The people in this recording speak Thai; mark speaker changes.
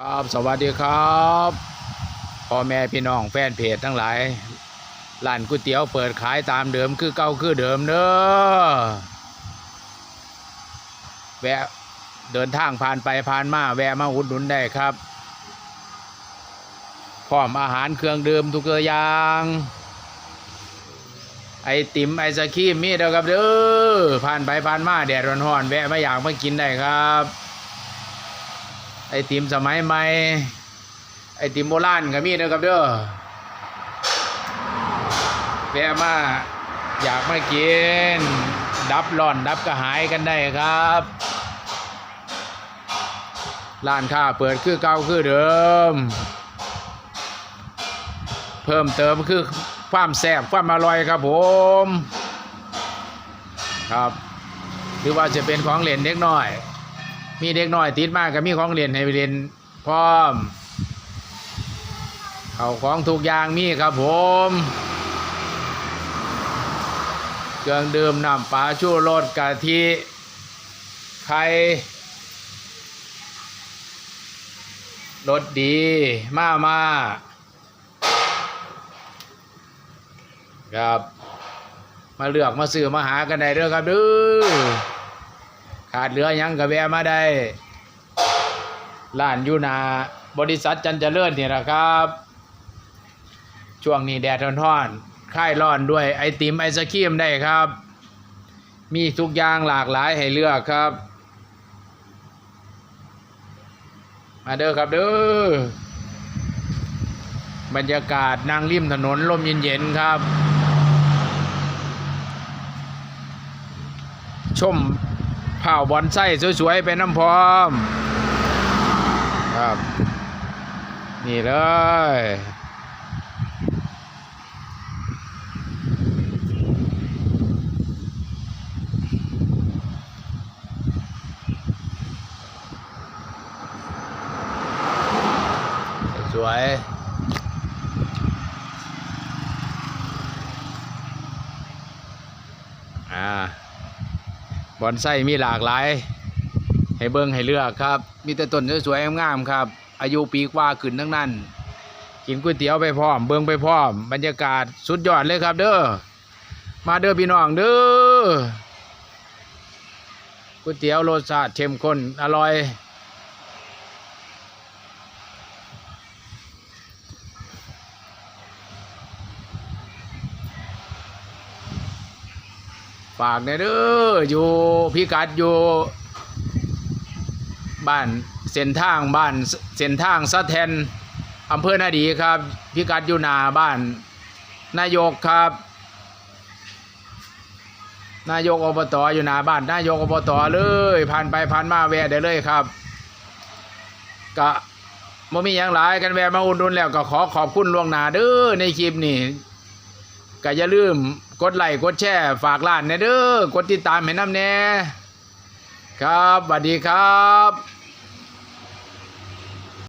Speaker 1: ครับสวัสดีครับพ่อแม่พี่น้องแฟนเพจทั้งหลายร้านก๋วยเตี๋ยวเปิดขายตามเดิมคือเก่าคือเดิมเด้อแวะเดินทางผ่านไปผ่านมาแวะมาอุดหนุนได้ครับพร้อมอาหารเครื่องดื่มทุกอย่าง ไอติมไอศครีมมีเด้อครับเด้อผ่านไปผ่านมาแดดร้อนๆแวะมาอยากมากินได้ครับ อติมสมัยใหม่ไอติมโบราณก็มีนะครับเด้อแวะมาอยากมากิน ดับร้อน ดับกระหายกันได้ครับร้านค้าเปิดคือเก่าคือเดิม เพิ่มเติมคือความแซ่บความอร่อยครับผม ครับ หรือว่าจะเป็นของเล่นเด็กน้อย มีเด็กน้อยติดมากก็มีของเล่นให้ไปเล่นพร้อมเอาของทุกอย่างมีครับผมเครื่องดื่มน้ำปลาชูรสกะทิไข่รสดีมามาครับ มาเลือกมาซื้อมาหากันได้เด้อครับเด้อ ขาดเหลือยังก็แวะมาได้ร้านอยู่นาบริษัทจันเจริญนี่แหละครับ ช่วงนี้แดดร้อนๆคลายร้อนด้วยไอติมไอศครีมได้ครับ มีทุกอย่างหลากหลายให้เลือกครับ มาเด้อครับเด้อบรรยากาศนั่งริมถนนลมเย็นๆครับ ชม เผาบอนไส้สวยๆไปน้ำพร้อม ครับ นี่เลยสวย อ่า บ อนไส้มีหลากหลาย ให้เบิ่งให้เลือกครับ มีแต่ต้นสวยๆงามๆครับ อายุปีกว่าขึ้นทั้งนั้น กินก๋วยเตี๋ยวไปพร้อม เบิ้งไปพร้อม บรรยากาศสุดยอดเลยครับ เด้อ มาเด้อพี่น้องเด้อก๋วยเตี๋ยวรสชาติเข้มข้นอร่อย ฝากในอยเด้ออยู่พิกัดอยู่ บ้านเส้นทางบ้านเส้นทางสะแทนอำเภอนาดีครับ พิกัดอยู่หนาบ้าน นายกครับ นายกอบตอยู่หนาบ้านนายกอบตเลยผ่านไปผ่านมาแวะได้เลยครับกะบ่มีอย่างหลายกันแวะมาอุดหนุนแล้วก็ขอขอบคุณล่วงหน้าเด้อในคลิปนี้ก็อย่าลืม กดไลค์กดแชร์ฝากร้านแน่เด้อกดติดตามให้น้ำแน่ครับสวัสดีครับ